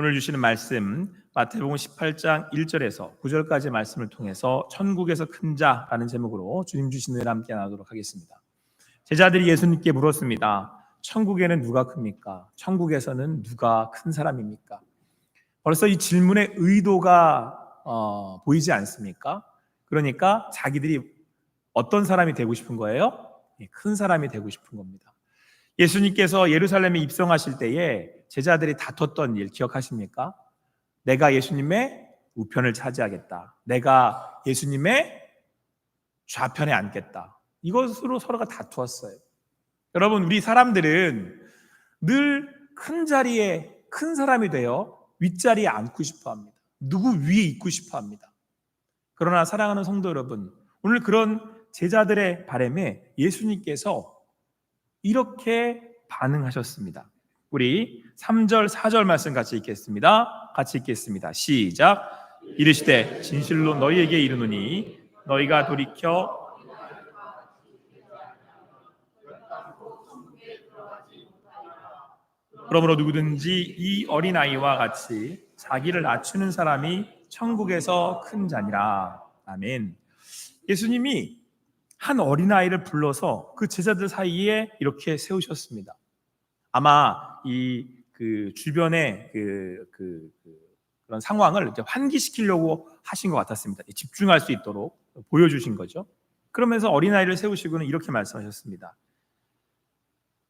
오늘 주시는 말씀 마태복음 18장 1절에서 9절까지 말씀을 통해서 천국에서 큰 자라는 제목으로 주님 주신 을 함께 나누도록 하겠습니다. 제자들이 예수님께 물었습니다. 천국에는 누가 큽니까? 천국에서는 누가 큰 사람입니까? 벌써 이 질문의 의도가 어, 보이지 않습니까? 그러니까 자기들이 어떤 사람이 되고 싶은 거예요? 예, 큰 사람이 되고 싶은 겁니다. 예수님께서 예루살렘에 입성하실 때에 제자들이 다퉜던 일 기억하십니까? 내가 예수님의 우편을 차지하겠다. 내가 예수님의 좌편에 앉겠다. 이것으로 서로가 다투었어요. 여러분, 우리 사람들은 늘 큰 자리에 큰 사람이 되어 윗자리에 앉고 싶어 합니다. 누구 위에 있고 싶어 합니다. 그러나 사랑하는 성도 여러분, 오늘 그런 제자들의 바램에 예수님께서 이렇게 반응하셨습니다. 우리 3절, 4절 말씀 같이 읽겠습니다. 같이 읽겠습니다. 시작. 이르시되 진실로 너희에게 이르노니 너희가 돌이켜 그러므로 누구든지 이 어린아이와 같이 자기를 낮추는 사람이 천국에서 큰 자니라. 아멘. 예수님이 한 어린아이를 불러서 그 제자들 사이에 이렇게 세우셨습니다. 아마 이 그 주변의 그, 그, 그 그런 상황을 환기시키려고 하신 것 같았습니다. 집중할 수 있도록 보여주신 거죠. 그러면서 어린아이를 세우시고는 이렇게 말씀하셨습니다.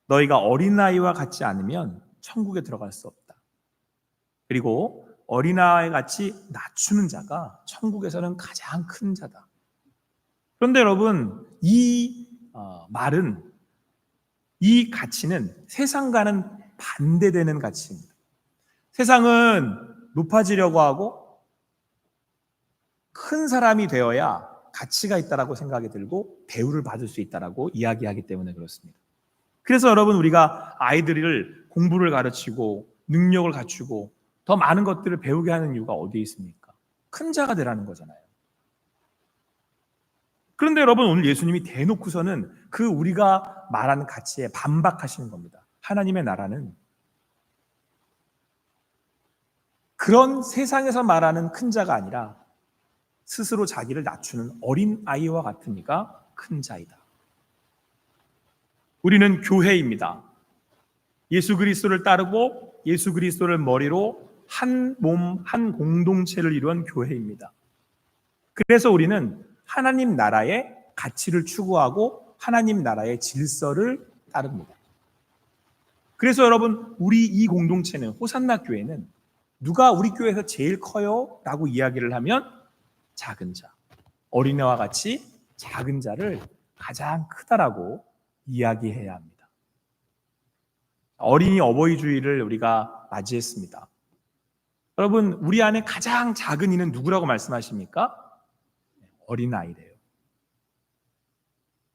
너희가 어린아이와 같지 않으면 천국에 들어갈 수 없다. 그리고 어린아이 같이 낮추는 자가 천국에서는 가장 큰 자다. 그런데 여러분, 이 어, 말은 이 가치는 세상과는 반대되는 가치입니다. 세상은 높아지려고 하고 큰 사람이 되어야 가치가 있다라고 생각이 들고 대우를 받을 수 있다라고 이야기하기 때문에 그렇습니다. 그래서 여러분 우리가 아이들을 공부를 가르치고 능력을 갖추고 더 많은 것들을 배우게 하는 이유가 어디에 있습니까? 큰 자가 되라는 거잖아요. 그런데 여러분 오늘 예수님이 대놓고서는 그 우리가 말하는 가치에 반박하시는 겁니다. 하나님의 나라는 그런 세상에서 말하는 큰 자가 아니라 스스로 자기를 낮추는 어린 아이와 이가 큰 자이다. 우리는 교회입니다. 예수 그리스도를 따르고 예수 그리스도를 머리로 한 몸, 한 공동체를 이루는 교회입니다. 그래서 우리는 하나님 나라의 가치를 추구하고 하나님 나라의 질서를 따릅니다. 그래서 여러분, 우리 이 공동체는 호산나 교회는 누가 우리 교회에서 제일 커요? 라고 이야기를 하면 작은 자, 어린애와 같이 작은 자를 가장 크다라고 이야기해야 합니다. 어린이 어버이 주의를 우리가 맞이했습니다. 여러분, 우리 안에 가장 작은 이는 누구라고 말씀하십니까? 어린아이래요.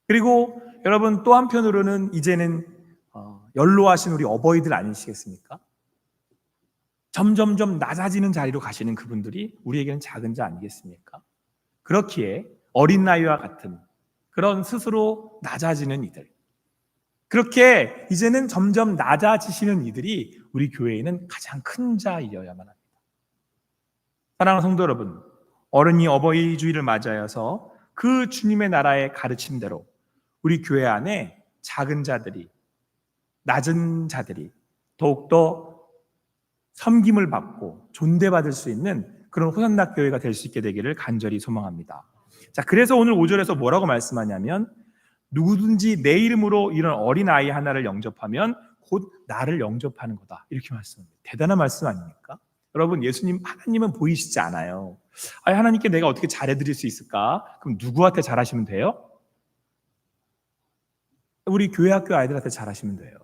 그리고 여러분 또 한편으로는 이제는 어, 연로하신 우리 어버이들 아니시겠습니까? 점점점 낮아지는 자리로 가시는 그분들이 우리에게는 작은 자 아니겠습니까? 그렇기에 어린 나이와 같은 그런 스스로 낮아지는 이들. 그렇게 이제는 점점 낮아지시는 이들이 우리 교회에는 가장 큰 자이어야만 합니다. 사랑하는 성도 여러분, 어른이 어버이 주의를 맞아서 그 주님의 나라의 가르침대로 우리 교회 안에 작은 자들이, 낮은 자들이 더욱더 섬김을 받고 존대받을 수 있는 그런 호산나 교회가 될 수 있게 되기를 간절히 소망합니다. 자, 그래서 오늘 5절에서 뭐라고 말씀하냐면 누구든지 내 이름으로 이런 어린 아이 하나를 영접하면 곧 나를 영접하는 거다. 이렇게 말씀합니다. 대단한 말씀 아닙니까? 여러분, 예수님, 하나님은 보이시지 않아요. 아, 하나님께 내가 어떻게 잘해드릴 수 있을까? 그럼 누구한테 잘하시면 돼요? 우리 교회 학교 아이들한테 잘하시면 돼요.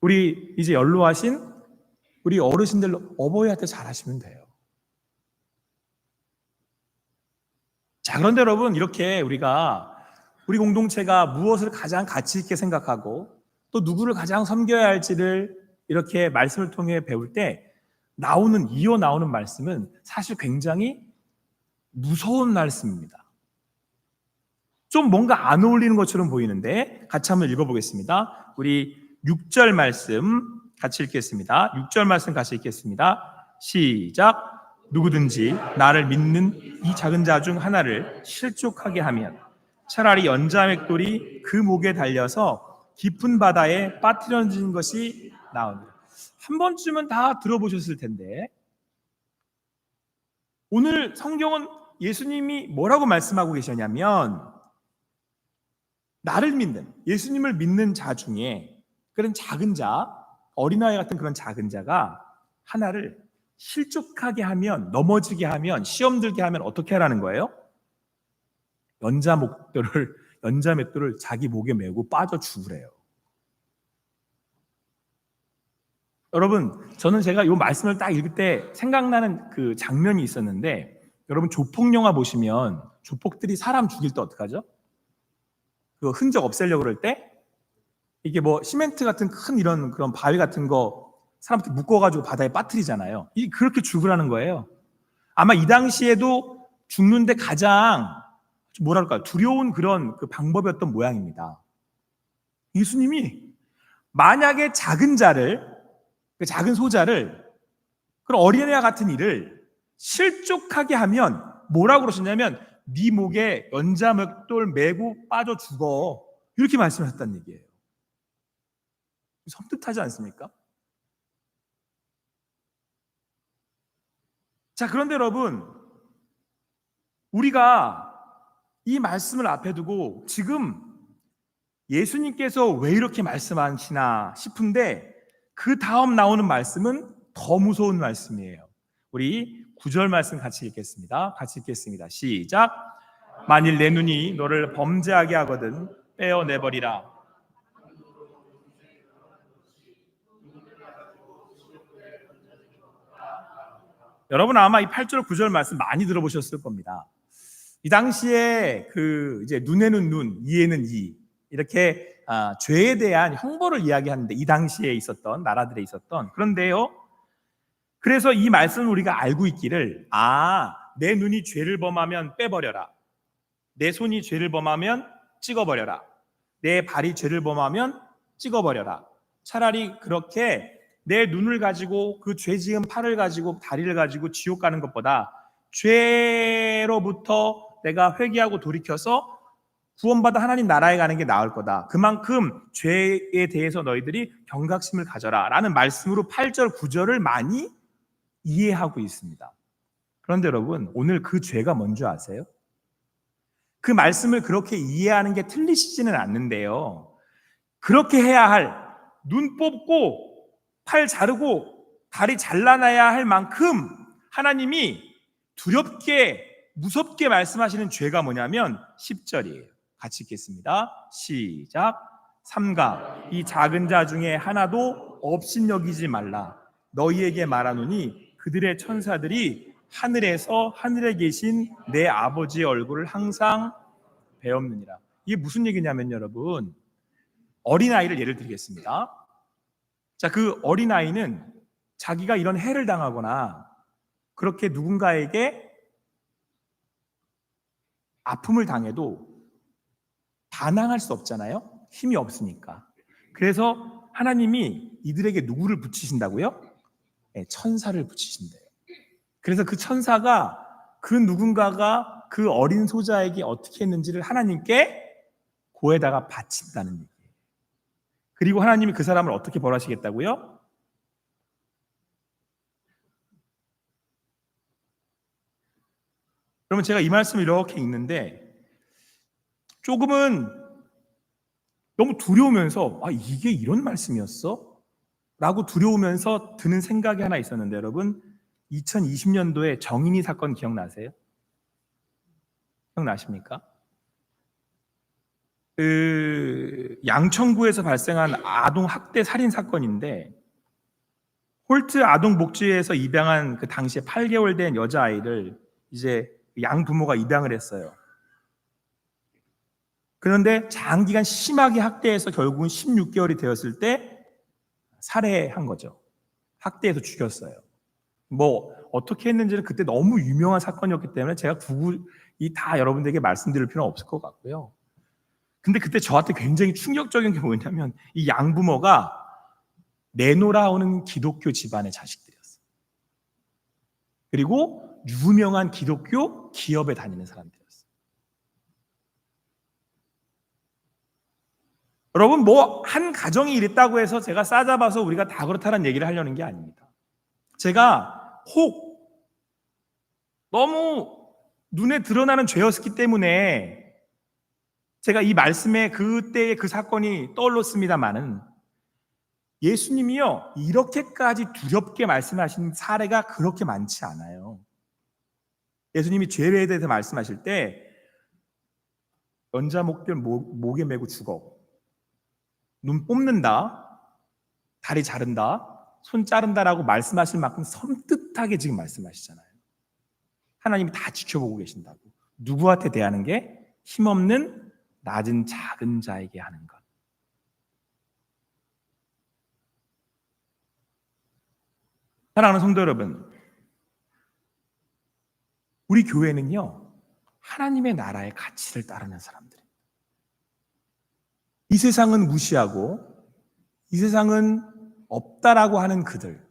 우리 이제 연로하신 우리 어르신들 어버이한테 잘하시면 돼요. 자, 그런데 여러분, 이렇게 우리가 우리 공동체가 무엇을 가장 가치 있게 생각하고 또 누구를 가장 섬겨야 할지를 이렇게 말씀을 통해 배울 때 나오는, 이어 나오는 말씀은 사실 굉장히 무서운 말씀입니다. 좀 뭔가 안 어울리는 것처럼 보이는데 같이 한번 읽어보겠습니다. 우리 6절 말씀 같이 읽겠습니다. 6절 말씀 같이 읽겠습니다. 시작. 누구든지 나를 믿는 이 작은 자 중 하나를 실족하게 하면 차라리 연자맥돌이 그 목에 달려서 깊은 바다에 빠뜨려지는 것이 나옵니다. 한 번쯤은 다 들어보셨을 텐데 오늘 성경은 예수님이 뭐라고 말씀하고 계셨냐면 나를 믿는 예수님을 믿는 자 중에 그런 작은 자 어린아이 같은 그런 작은 자가 하나를 실족하게 하면 넘어지게 하면 시험 들게 하면 어떻게 하라는 거예요? 연자 목도를 연자 맷돌을 자기 목에 메고 빠져 죽으래요. 여러분, 저는 제가 이 말씀을 딱 읽을 때 생각나는 그 장면이 있었는데, 여러분 조폭 영화 보시면 조폭들이 사람 죽일 때 어떡하죠? 그 흔적 없애려고 그럴 때 이게 뭐 시멘트 같은 큰 이런 그런 바위 같은 거 사람한테 묶어가지고 바다에 빠뜨리잖아요. 이 그렇게 죽으라는 거예요. 아마 이 당시에도 죽는데 가장 뭐랄까 두려운 그런 그 방법이었던 모양입니다. 예수님이 만약에 작은 자를 그 작은 소자를 그런 어린애와 같은 일을 실족하게 하면 뭐라고 그러셨냐면 네 목에 연자맥돌 메고 빠져 죽어 이렇게 말씀하셨다는 얘기예요. 섬뜩하지 않습니까? 자, 그런데 여러분, 우리가 이 말씀을 앞에 두고 지금 예수님께서 왜 이렇게 말씀하시나 싶은데 그 다음 나오는 말씀은 더 무서운 말씀이에요. 우리 구절 말씀 같이 읽겠습니다. 같이 읽겠습니다. 시작. 만일 내 눈이 너를 범죄하게 하거든 빼어내버리라. 여러분 아마 이 8절 9절 말씀 많이 들어보셨을 겁니다. 이 당시에 그 이제 눈에는 눈, 이에는 이 이렇게 아, 죄에 대한 형벌을 이야기하는데 이 당시에 있었던 나라들에 있었던 그런데요. 그래서 이 말씀을 우리가 알고 있기를 아, 내 눈이 죄를 범하면 빼버려라. 내 손이 죄를 범하면 찍어버려라. 내 발이 죄를 범하면 찍어버려라. 차라리 그렇게 내 눈을 가지고 그 죄 지은 팔을 가지고 다리를 가지고 지옥 가는 것보다 죄로부터 내가 회개하고 돌이켜서 구원받아 하나님 나라에 가는 게 나을 거다. 그만큼 죄에 대해서 너희들이 경각심을 가져라. 라는 말씀으로 8절, 9절을 많이 이해하고 있습니다. 그런데 여러분, 오늘 그 죄가 뭔지 아세요? 그 말씀을 그렇게 이해하는 게 틀리시지는 않는데요. 그렇게 해야 할 눈 뽑고 팔 자르고 다리 잘라놔야 할 만큼 하나님이 두렵게 무섭게 말씀하시는 죄가 뭐냐면 10절이에요. 같이 읽겠습니다. 시작. 삼가 이 작은 자 중에 하나도 업신여기지 말라. 너희에게 말하노니 그들의 천사들이 하늘에서 하늘에 계신 내 아버지의 얼굴을 항상 배웠느니라. 이게 무슨 얘기냐면 여러분 어린아이를 예를 들겠습니다. 자, 그 어린아이는 자기가 이런 해를 당하거나 그렇게 누군가에게 아픔을 당해도 반항할 수 없잖아요. 힘이 없으니까. 그래서 하나님이 이들에게 누구를 붙이신다고요? 네, 천사를 붙이신대요. 그래서 그 천사가 그 누군가가 그 어린 소자에게 어떻게 했는지를 하나님께 고에다가 바친다는 얘기예요. 그리고 하나님이 그 사람을 어떻게 벌하시겠다고요? 그러면 제가 이 말씀을 이렇게 읽는데 조금은 너무 두려우면서 아 이게 이런 말씀이었어? 라고 두려우면서 드는 생각이 하나 있었는데 여러분 2020년도에 정인이 사건 기억나세요? 기억나십니까? 그 양천구에서 발생한 아동 학대 살인 사건인데 홀트 아동 복지에서 입양한 그 당시에 8개월 된 여자 아이를 이제 양 부모가 입양을 했어요. 그런데 장기간 심하게 학대해서 결국은 16개월이 되었을 때 살해한 거죠. 학대해서 죽였어요. 뭐 어떻게 했는지는 그때 너무 유명한 사건이었기 때문에 제가 구글이 다 여러분들에게 말씀드릴 필요는 없을 것 같고요. 근데 그때 저한테 굉장히 충격적인 게 뭐냐면 이 양부모가 내노라오는 기독교 집안의 자식들이었어요. 그리고 유명한 기독교 기업에 다니는 사람들이었어요. 여러분 뭐 한 가정이 이랬다고 해서 제가 싸잡아서 우리가 다 그렇다는 얘기를 하려는 게 아닙니다. 제가 혹 너무 눈에 드러나는 죄였기 때문에 제가 이 말씀에 그때의 그 사건이 떠올랐습니다만은 예수님이요 이렇게까지 두렵게 말씀하신 사례가 그렇게 많지 않아요. 예수님이 죄에 대해서 말씀하실 때 연자 목들 목, 목에 메고 죽어 눈 뽑는다 다리 자른다 손 자른다라고 말씀하실 만큼 섬뜩하게 지금 말씀하시잖아요. 하나님이 다 지켜보고 계신다고 누구한테 대하는 게 힘없는 낮은 작은 자에게 하는 것. 사랑하는 성도 여러분, 우리 교회는요, 하나님의 나라의 가치를 따르는 사람들입니다. 이 세상은 무시하고, 이 세상은 없다라고 하는 그들,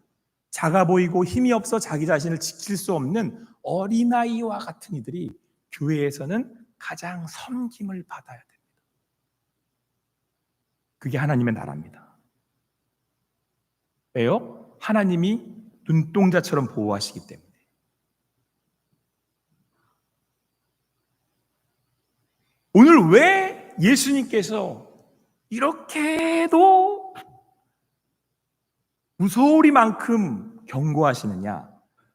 작아 보이고 힘이 없어 자기 자신을 지킬 수 없는 어린아이와 같은 이들이 교회에서는 가장 섬김을 받아야 됩니다. 그게 하나님의 나라입니다. 왜요? 하나님이 눈동자처럼 보호하시기 때문에. 오늘 왜 예수님께서 이렇게도 무서우리만큼 경고하시느냐?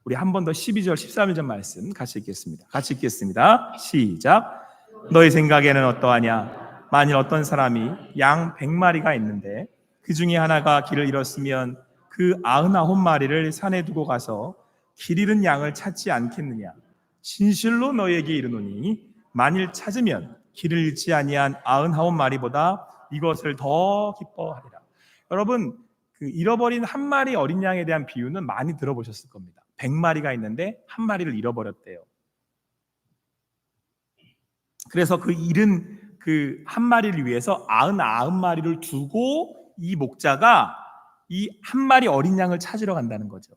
우리 한 번 더 12절, 13절 말씀 같이 읽겠습니다. 같이 읽겠습니다. 시작. 너희 생각에는 어떠하냐? 만일 어떤 사람이 양 100마리가 있는데 그 중에 하나가 길을 잃었으면 그 99마리를 산에 두고 가서 길 잃은 양을 찾지 않겠느냐? 진실로 너희에게 이르노니 만일 찾으면 길을 잃지 아니한 99마리보다 이것을 더 기뻐하리라. 여러분, 그 잃어버린 한 마리 어린 양에 대한 비유는 많이 들어보셨을 겁니다. 100마리가 있는데 한 마리를 잃어버렸대요. 그래서 그 잃은 그 한 마리를 위해서 99마리를 두고 이 목자가 이 한 마리 어린 양을 찾으러 간다는 거죠.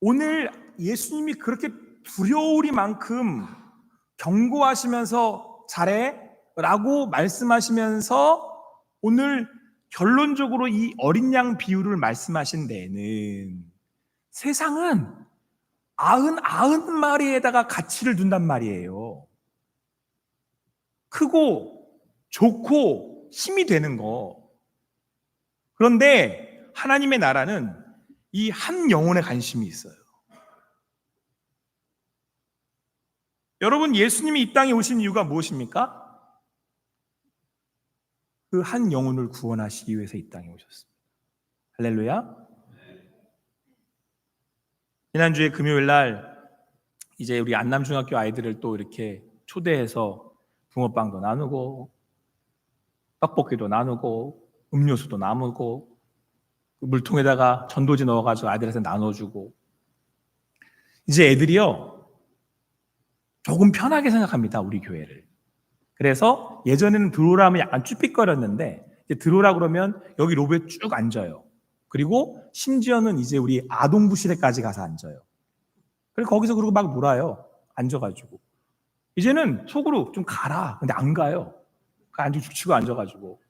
오늘 예수님이 그렇게 두려우리만큼 경고하시면서 잘해 라고 말씀하시면서 오늘 결론적으로 이 어린 양 비유를 말씀하신 데에는 세상은 아흔 아흔 마리에다가 가치를 둔단 말이에요. 크고 좋고 힘이 되는 거. 그런데 하나님의 나라는 이 한 영혼에 관심이 있어요. 여러분 예수님이 이 땅에 오신 이유가 무엇입니까? 그 한 영혼을 구원하시기 위해서 이 땅에 오셨습니다. 할렐루야. 지난주에 금요일 날 이제 우리 안남중학교 아이들을 또 이렇게 초대해서 붕어빵도 나누고 떡볶이도 나누고 음료수도 나누고 그 물통에다가 전도지 넣어가지고 아이들한테 나눠주고 이제 애들이요 조금 편하게 생각합니다 우리 교회를 그래서 예전에는 들어오라면 약간 쭈삣거렸는데 이제 들어오라 그러면 여기 로비에 쭉 앉아요. 그리고 심지어는 이제 우리 아동부실에까지 가서 앉아요. 그리고 거기서 그러고 막 놀아요. 앉아가지고. 이제는 속으로 좀 가라. 근데 안 가요. 앉아 죽치고 앉아가지고.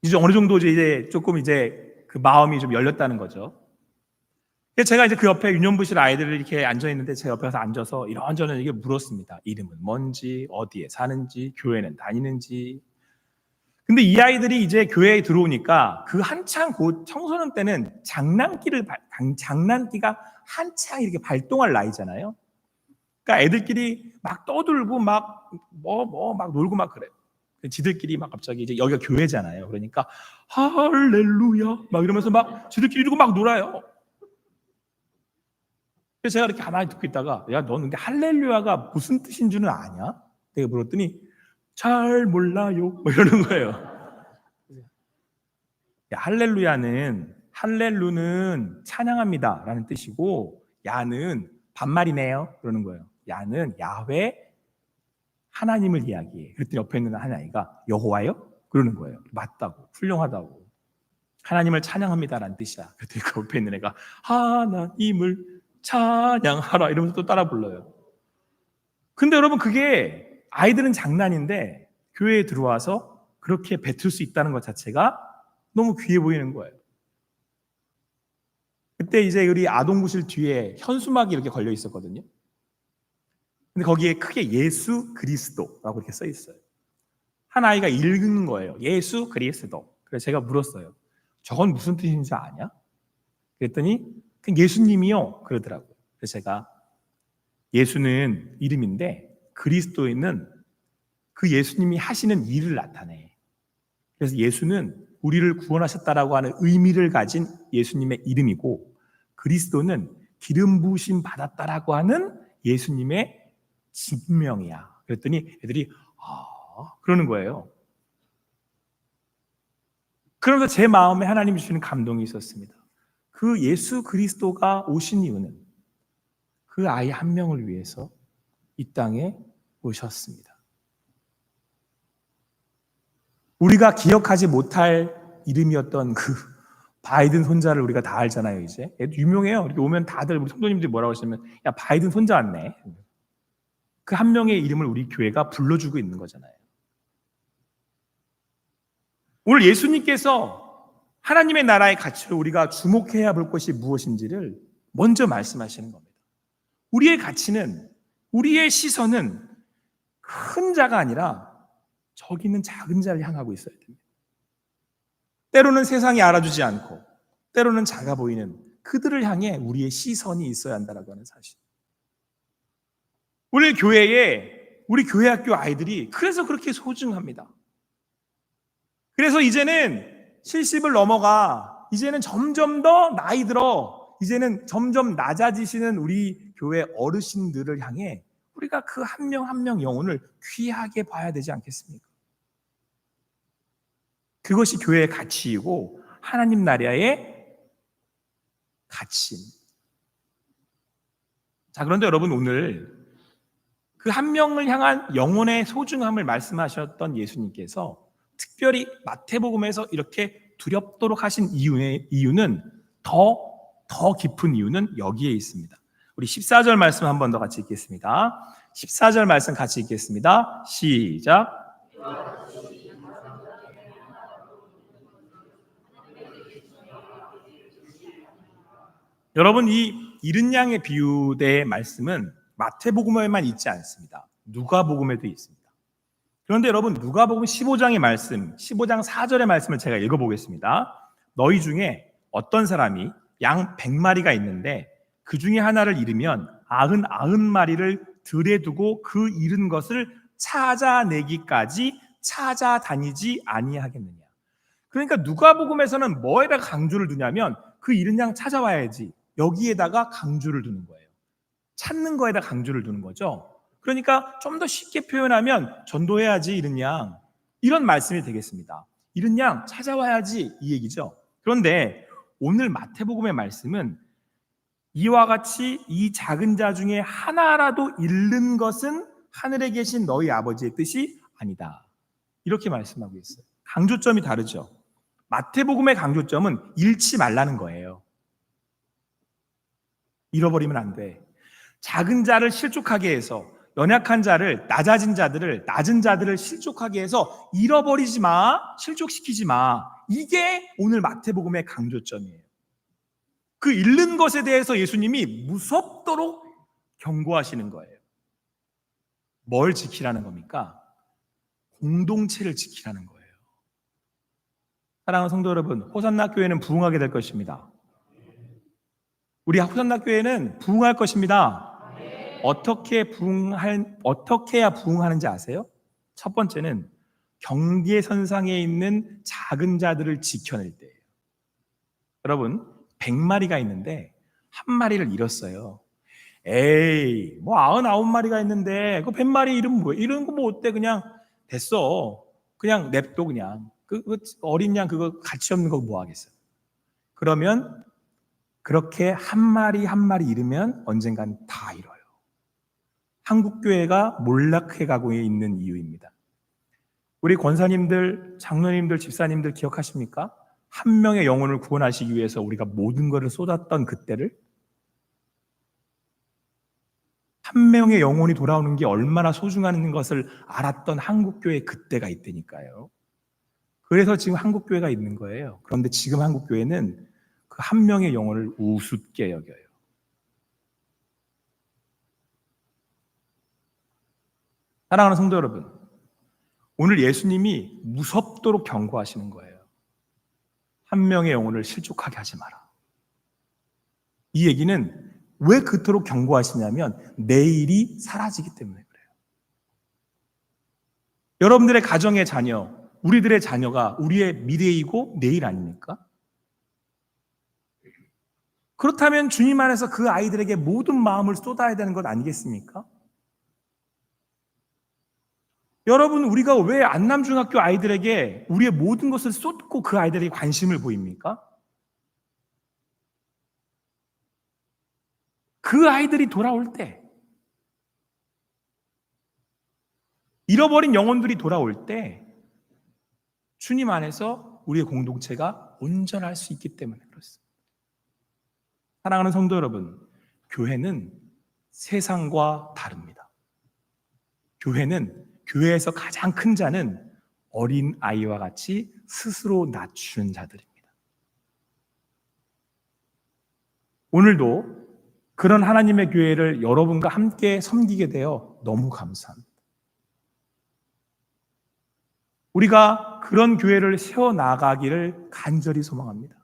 이제 어느 정도 이제 조금 이제 그 마음이 좀 열렸다는 거죠. 제가 이제 그 옆에 유년부실 아이들을 이렇게 앉아 있는데 제 옆에 서 앉아서 이런저런 이게 물었습니다. 이름은 뭔지, 어디에 사는지, 교회는 다니는지. 근데 이 아이들이 이제 교회에 들어오니까 그 한창 그 청소년 때는 장난기를 장난기가 한창 이렇게 발동할 나이잖아요. 그러니까 애들끼리 막 떠들고 막 뭐 뭐 막 놀고 막 그래요. 지들끼리 막 갑자기 이제 여기가 교회잖아요. 그러니까 할렐루야 막 이러면서 막 지들끼리 이러고 막 놀아요. 그래서 제가 이렇게 가만히 듣고 있다가 야, 너 근데 할렐루야가 무슨 뜻인 줄은 아냐? 내가 물었더니 잘 몰라요. 뭐 이러는 거예요. 야, 할렐루야는 할렐루는 찬양합니다 라는 뜻이고 야는 반말이네요. 그러는 거예요. 야는 야훼 하나님을 이야기해. 그랬더니 옆에 있는 한 아이가 여호와요? 그러는 거예요. 맞다고, 훌륭하다고. 하나님을 찬양합니다라는 뜻이야. 그랬더니 그 옆에 있는 애가 하나님을 찬양하라 이러면서 또 따라 불러요. 근데 여러분 그게 아이들은 장난인데 교회에 들어와서 그렇게 뱉을 수 있다는 것 자체가 너무 귀해 보이는 거예요. 그때 이제 우리 아동구실 뒤에 현수막이 이렇게 걸려 있었거든요. 근데 거기에 크게 예수 그리스도라고 이렇게 써 있어요. 한 아이가 읽는 거예요. 예수 그리스도. 그래서 제가 물었어요. 저건 무슨 뜻인지 아냐? 그랬더니 그 예수님이요 그러더라고요. 그래서 제가 예수는 이름인데 그리스도인은 그 예수님이 하시는 일을 나타내. 그래서 예수는 우리를 구원하셨다라고 하는 의미를 가진 예수님의 이름이고 그리스도는 기름 부으심 받았다라고 하는 예수님의 진명이야. 그랬더니 애들이 아 그러는 거예요. 그러면서 제 마음에 하나님이 주시는 감동이 있었습니다. 그 예수 그리스도가 오신 이유는 그 아이 한 명을 위해서 이 땅에 오셨습니다. 우리가 기억하지 못할 이름이었던 그 바이든 손자를 우리가 다 알잖아요, 이제. 유명해요. 이렇게 오면 다들 우리 성도님들이 뭐라고 하시면 야, 바이든 손자 왔네. 그 한 명의 이름을 우리 교회가 불러주고 있는 거잖아요. 오늘 예수님께서 하나님의 나라의 가치를 우리가 주목해야 볼 것이 무엇인지를 먼저 말씀하시는 겁니다. 우리의 가치는, 우리의 시선은 큰 자가 아니라 저기 있는 작은 자를 향하고 있어야 됩니다. 때로는 세상이 알아주지 않고, 때로는 작아 보이는 그들을 향해 우리의 시선이 있어야 한다라고 하는 사실. 우리 교회에, 우리 교회 학교 아이들이 그래서 그렇게 소중합니다. 그래서 이제는 70을 넘어가 이제는 점점 더 나이 들어 이제는 점점 낮아지시는 우리 교회 어르신들을 향해 우리가 그 한 명 한 명 영혼을 귀하게 봐야 되지 않겠습니까? 그것이 교회의 가치이고 하나님 나라의 가치입니다. 자, 그런데 여러분 오늘 그 한 명을 향한 영혼의 소중함을 말씀하셨던 예수님께서 특별히 마태복음에서 이렇게 두렵도록 하신 이유의, 이유는 더, 더 깊은 이유는 여기에 있습니다. 우리 14절 말씀 한 번 더 같이 읽겠습니다. 14절 말씀 같이 읽겠습니다. 시작. 여러분 이 이른 양의 비유의 말씀은 마태복음에만 있지 않습니다. 누가복음에도 있습니다. 그런데 여러분 누가복음 15장의 말씀, 15장 4절의 말씀을 제가 읽어보겠습니다. 너희 중에 어떤 사람이 양 100마리가 있는데 그 중에 하나를 잃으면 아흔 아흔 마리를 들에 두고 그 잃은 것을 찾아내기까지 찾아다니지 아니하겠느냐. 그러니까 누가복음에서는 뭐에다 강조를 두냐면 그 잃은 양 찾아와야지. 여기에다가 강조를 두는 거예요. 찾는 거에다 강조를 두는 거죠. 그러니까 좀 더 쉽게 표현하면 전도해야지 이런 양 이런 말씀이 되겠습니다. 이런 양 찾아와야지 이 얘기죠. 그런데 오늘 마태복음의 말씀은 이와 같이 이 작은 자 중에 하나라도 잃는 것은 하늘에 계신 너희 아버지의 뜻이 아니다. 이렇게 말씀하고 있어요. 강조점이 다르죠. 마태복음의 강조점은 잃지 말라는 거예요. 잃어버리면 안 돼. 작은 자를 실족하게 해서 연약한 자를 낮아진 자들을 낮은 자들을 실족하게 해서 잃어버리지 마, 실족시키지 마. 이게 오늘 마태복음의 강조점이에요. 그 잃는 것에 대해서 예수님이 무섭도록 경고하시는 거예요. 뭘 지키라는 겁니까? 공동체를 지키라는 거예요. 사랑하는 성도 여러분, 호산나 교회는 부흥하게 될 것입니다. 우리 호산나 교회는 부흥할 것입니다. 어떻게 부흥할 어떻게 해야 부흥하는지 아세요? 첫 번째는 경계 선상에 있는 작은 자들을 지켜낼 때예요. 여러분, 100마리가 있는데 한 마리를 잃었어요. 에이, 뭐 99마리가 있는데 그 100마리 이름 뭐야? 이런 거 뭐 어때? 그냥 됐어. 그냥 냅둬 그냥. 그, 그 어린 양 그거 가치 없는 거 뭐 하겠어요? 그러면 그렇게 한 마리 한 마리 잃으면 언젠간 다 잃어요. 한국 교회가 몰락해 가고 있는 이유입니다. 우리 권사님들, 장로님들, 집사님들 기억하십니까? 한 명의 영혼을 구원하시기 위해서 우리가 모든 것을 쏟았던 그때를 한 명의 영혼이 돌아오는 게 얼마나 소중한 것을 알았던 한국교회 그때가 있다니까요. 그래서 지금 한국교회가 있는 거예요. 그런데 지금 한국교회는 그 한 명의 영혼을 우습게 여겨요. 사랑하는 성도 여러분, 오늘 예수님이 무섭도록 경고하시는 거예요. 한 명의 영혼을 실족하게 하지 마라. 이 얘기는 왜 그토록 경고하시냐면 내일이 사라지기 때문에 그래요. 여러분들의 가정의 자녀, 우리들의 자녀가 우리의 미래이고 내일 아닙니까? 그렇다면 주님 안에서 그 아이들에게 모든 마음을 쏟아야 되는 것 아니겠습니까? 여러분, 우리가 왜 안남중학교 아이들에게 우리의 모든 것을 쏟고 그 아이들에게 관심을 보입니까? 그 아이들이 돌아올 때, 잃어버린 영혼들이 돌아올 때, 주님 안에서 우리의 공동체가 온전할 수 있기 때문에 그렇습니다. 사랑하는 성도 여러분, 교회는 세상과 다릅니다. 교회는 교회에서 가장 큰 자는 어린 아이와 같이 스스로 낮추는 자들입니다. 오늘도 그런 하나님의 교회를 여러분과 함께 섬기게 되어 너무 감사합니다. 우리가 그런 교회를 세워 나가기를 간절히 소망합니다.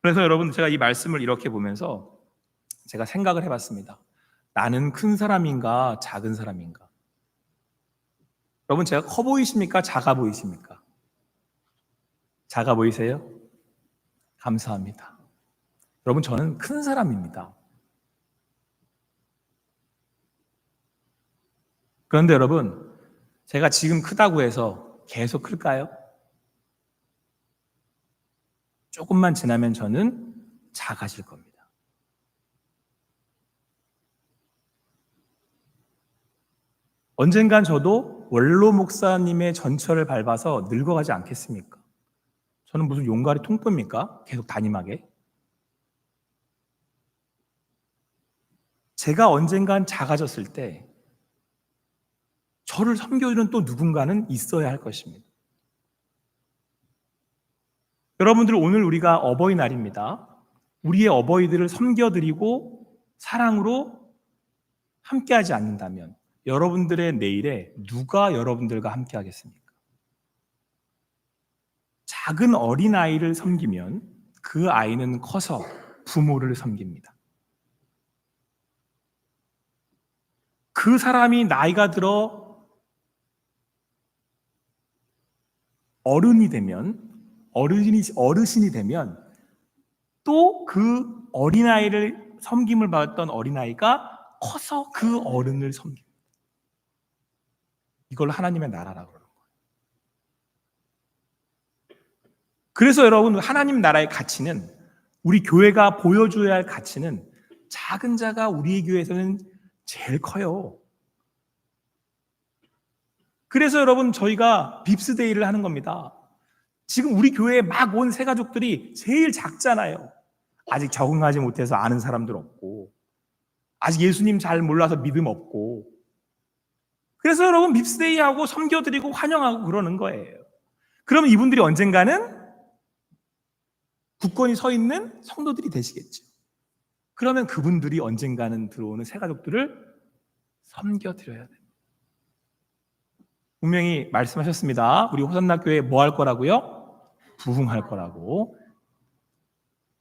그래서 여러분 제가 이 말씀을 이렇게 보면서 제가 생각을 해봤습니다. 나는 큰 사람인가 작은 사람인가? 여러분 제가 커 보이십니까? 작아 보이십니까? 작아 보이세요? 감사합니다. 여러분 저는 큰 사람입니다. 그런데 여러분 제가 지금 크다고 해서 계속 클까요? 조금만 지나면 저는 작아질 겁니다. 언젠간 저도 원로 목사님의 전철을 밟아서 늙어가지 않겠습니까? 저는 무슨 용가리 통뼈입니까? 계속 담임하게. 제가 언젠간 작아졌을 때 저를 섬겨주는 또 누군가는 있어야 할 것입니다. 여러분들 오늘 우리가 어버이날입니다. 우리의 어버이들을 섬겨드리고 사랑으로 함께하지 않는다면 여러분들의 내일에 누가 여러분들과 함께 하겠습니까? 작은 어린아이를 섬기면 그 아이는 커서 부모를 섬깁니다. 그 사람이 나이가 들어 어른이 되면 어른이 어르신이 되면 또 그 어린아이를 섬김을 받았던 어린아이가 커서 그 어른을 섬깁니다. 이걸 하나님의 나라라고 그러는 거예요. 그래서 여러분 하나님 나라의 가치는 우리 교회가 보여줘야 할 가치는 작은 자가 우리 교회에서는 제일 커요. 그래서 여러분 저희가 빕스데이를 하는 겁니다. 지금 우리 교회에 막 온 새 가족들이 제일 작잖아요. 아직 적응하지 못해서 아는 사람들 없고, 아직 예수님 잘 몰라서 믿음 없고. 그래서 여러분 빕스데이 하고 섬겨드리고 환영하고 그러는 거예요. 그러면 이분들이 언젠가는 굳건히 서 있는 성도들이 되시겠죠. 그러면 그분들이 언젠가는 들어오는 새 가족들을 섬겨드려야 됩니다. 분명히 말씀하셨습니다. 우리 호산나 교회 뭐 할 거라고요? 부흥할 거라고.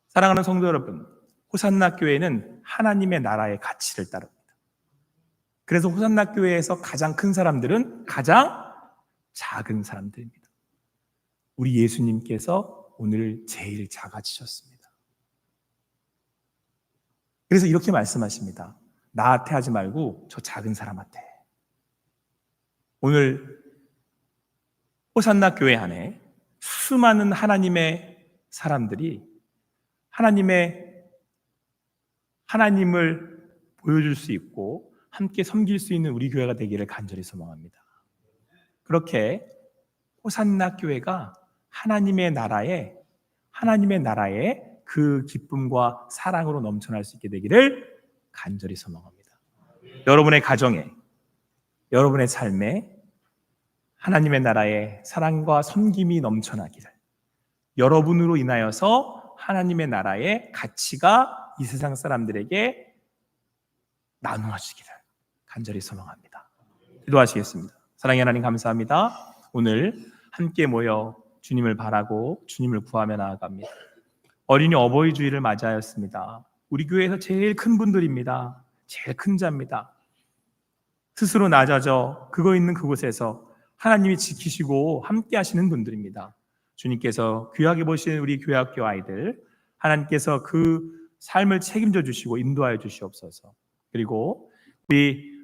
사랑하는 성도 여러분, 호산나 교회는 하나님의 나라의 가치를 따릅니다. 그래서 호산나 교회에서 가장 큰 사람들은 가장 작은 사람들입니다. 우리 예수님께서 오늘 제일 작아지셨습니다. 그래서 이렇게 말씀하십니다. 나한테 하지 말고 저 작은 사람한테. 오늘 호산나 교회 안에 수많은 하나님의 사람들이 하나님의 하나님을 보여줄 수 있고 함께 섬길 수 있는 우리 교회가 되기를 간절히 소망합니다. 그렇게 호산나 교회가 하나님의 나라에 하나님의 나라에 그 기쁨과 사랑으로 넘쳐날 수 있게 되기를 간절히 소망합니다. 여러분의 가정에 여러분의 삶에 하나님의 나라의 사랑과 섬김이 넘쳐나기를 여러분으로 인하여서 하나님의 나라의 가치가 이 세상 사람들에게 나누어지기를 간절히 소망합니다. 기도하시겠습니다. 사랑의 하나님 감사합니다. 오늘 함께 모여 주님을 바라고 주님을 구하며 나아갑니다. 어린이 어버이 주일을 맞이하였습니다. 우리 교회에서 제일 큰 분들입니다. 제일 큰 자입니다. 스스로 낮아져 그거 있는 그곳에서 하나님이 지키시고 함께 하시는 분들입니다. 주님께서 귀하게 보시는 우리 교회 학교 아이들 하나님께서 그 삶을 책임져 주시고 인도하여 주시옵소서. 그리고 우리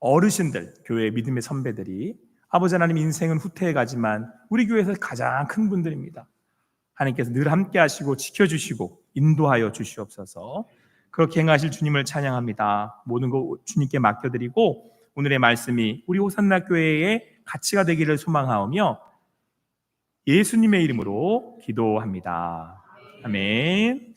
어르신들 교회 믿음의 선배들이 아버지 하나님 인생은 후퇴해 가지만 우리 교회에서 가장 큰 분들입니다. 하나님께서 늘 함께 하시고 지켜 주시고 인도하여 주시옵소서. 그렇게 행하실 주님을 찬양합니다. 모든 거 주님께 맡겨드리고 오늘의 말씀이 우리 호산나 교회의 가치가 되기를 소망하오며 예수님의 이름으로 기도합니다. 아멘.